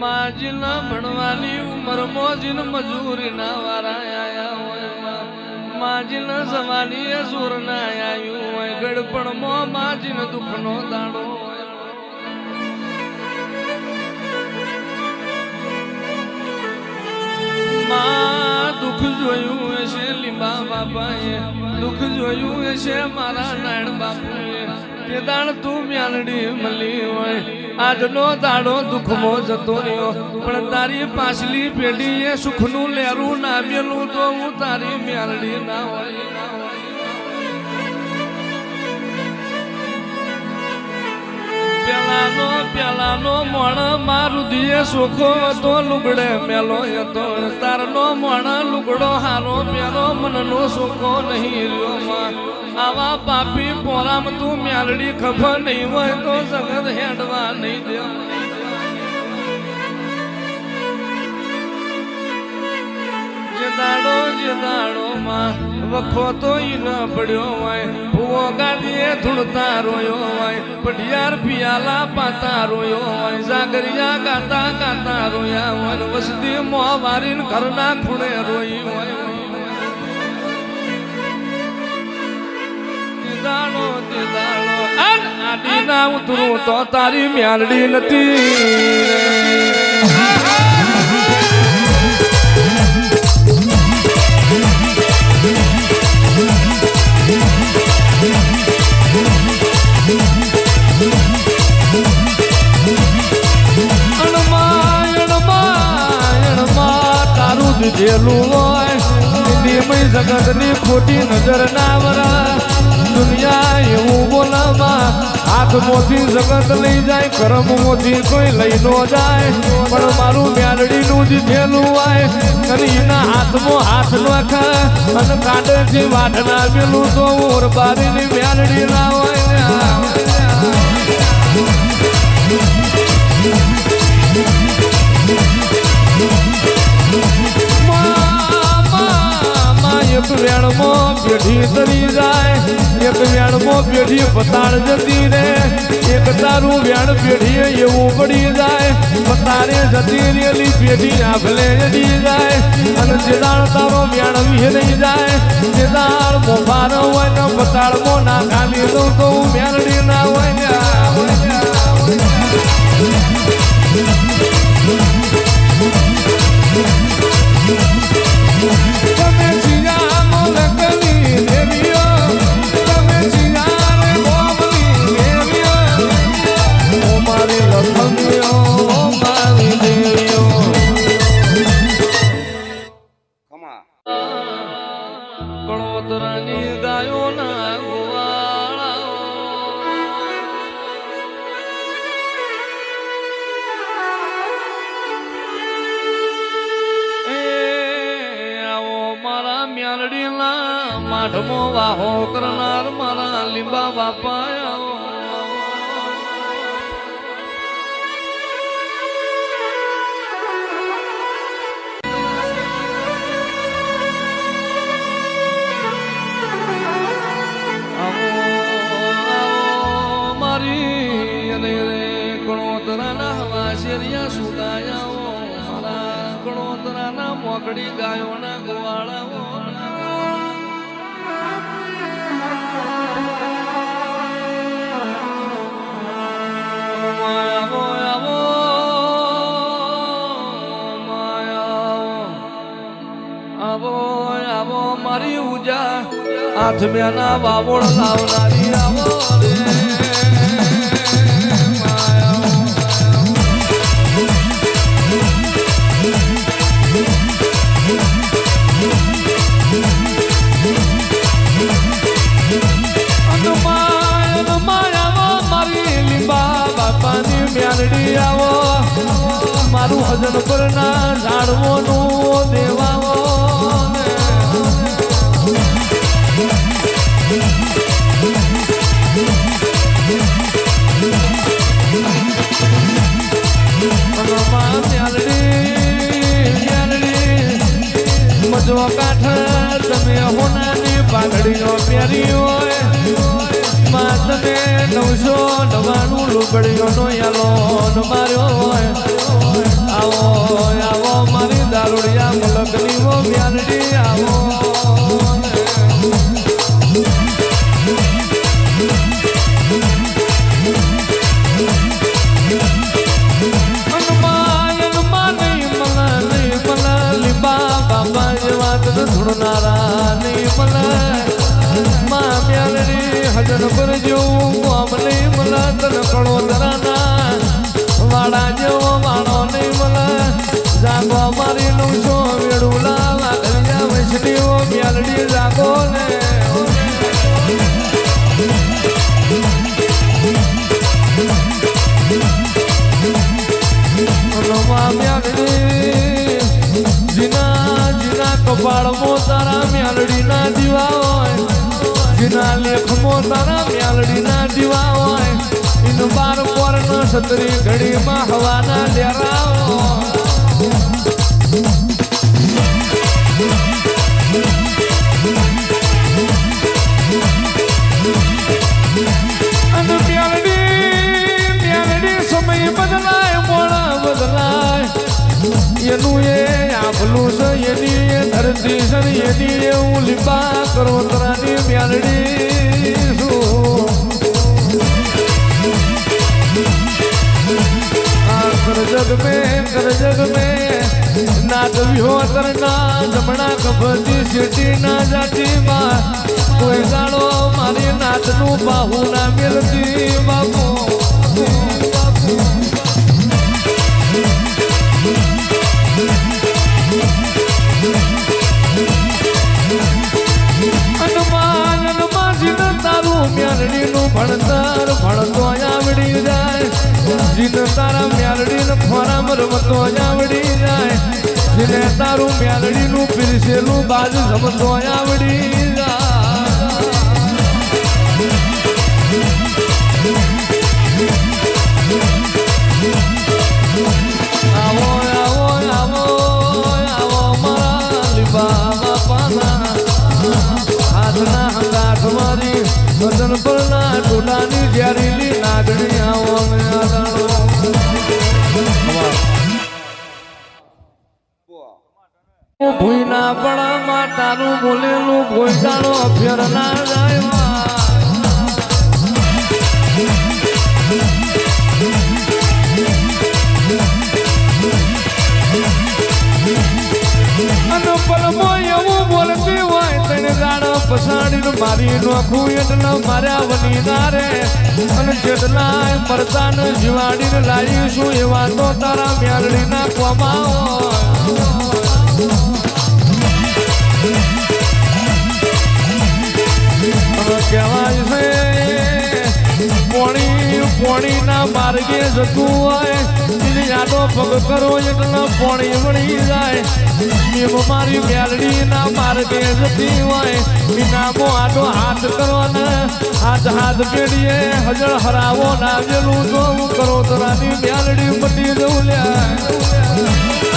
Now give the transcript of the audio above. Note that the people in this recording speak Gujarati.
માજીના ભણવાની ઉંમર જીન મજૂરી ના વારા આયા હોય. માજીના જવાની એ ના આયું હોય. ગડપણ મો માજીન દુઃખ નો દાડો માં દુઃખ જોયું હશે લીંબા બાપાએ. દુઃખ જોયું હશે મારા નાયણ બાપુએ. તે તું મ્યાલડી મળી હોય. આજનો દાડો દુઃખમો જતો રહ્યો. પણ તારી પાછલી પેઢીએ સુખનું લેરું ના મેલું તો હું તારી મ્યાલડી ના હોય. પેલાનો પેલાનો મણ મારું દિયે સુખો હતો, લુગડે મેલો હતો. તારનો મણ લુગડો હારો મેલો મનનો સુખો નહીં રહ્યો માં. આવા પાપી પોરામ તું મ્યાલડી ખબર નહીં હોય તો જગત હેડવા નહીં દે. જેદાડો જેદાડો માં વખો તો ઈ ન પડ્યો હોય. ભૂવો ગાડીએ ધૂળતા રોયો હોય. પઢિયાર પિયાલા પાતા રોયો હોય. જાગરિયા ગાતા ગાતા રોયા હોય. વસતી મોં વારીને ઘરના ખૂણે રોઈ હોય. અન ના ઉતરું તો તારી મ્યાલડી નથી. જેલું હોય. જગતની ખોટી નજર ના વરા દુનિયા એવું બોલામાં હાથ મોથી જગત લઈ જાય, કરમ મોથી કોઈ લઈ નો જાય. પણ મારું મ્યાલડીનું જ થેલું આય એના હાથમાં હાથ નાખા અને કાંડેથી વાઢના પેલું તો ઓર બારીની મ્યાલડી ના હોય પેઢી તરી જાય. એક વેણમાં પેઢી પતાળ જતી રે. એક તારું વેણ પેઢી એવું પડી જાય. પતારે જતી રેલી પેઢી આભલે જડી જાય. અને જેદાળ તારો વેણ વિહરી જાય જેદાળ મોભાર હોય ને પતાળ મો ના ખાલી દઉં તો વેણડી ના હોય ને. કણોતરાની ગાયોના માઠમો વાહો કરનાર મારા લીંબા બાપા આવો મોકડી ગાયોના ગોવાળાઓ આવો આવો માયા આવો આવો, મારી ઉજા. હાથ મ્યાના બાબોળ લાવનારી આવો રે. મારું હજન પર ના. ઝાડવોનું મ્યાલડી મ્યાલડી કાઠ તમે હોનાની પાઘડીઓ પહેરી હોય. માં તને નવસો નવાણું લુગડીઓનો યાલો ન માર્યો આવો આવો મારી દારૂડિયા મલકની વો મ્યાલડી આવો. પર જેવું કોમ મલા તન કણો દરાના વાડા જેવો તારા મ્યાલડી ના દીવા હોય ઇન બાર પર ન સતરી ઘડીમાં હવાના ડેરા એનું એ આભલું છે, એની એ ધરતી છે, એની એ હું લીંબા કરોતરાની મ્યાલડી આ કરજગ में કરજગ में નાટ વિહોતર ના જમણા કભતી સીટી ના જાતી માં કોઈ ગાળો મારી નાટનું બાહુ ના મિલતી બાપુ ફોરામ રમતો આવડી જાય. જેને તારું મ્યાલડીનું પીરસેલું બાજ સમતો આવડી જાય. વતન પરના ટોલાની જ્યારીલી લાગણી આવો ભૂઈના પડામાં તારું બોલેલું જાણો ફેર ના જાય. પસાડીને નોખું એટલા માર્યા વની તારે અને જેટલા મરતાને જીવાડીને લાવીશું એવા તો તારા મ્યાલડીના કોમા કહેવાય છે, પોણી પોણીના માર્ગે જતું હોય એની પગ કરો એટલે પોણી વળી જાય. એમ મારી મેલડીના માર્ગે જતી હોય. મીનામો આડો હાથ કરો ને હાથ હાથ પેઢીએ હજળ હરાવો તો હું કરો રાની મેલડી મટી જવું લ્યા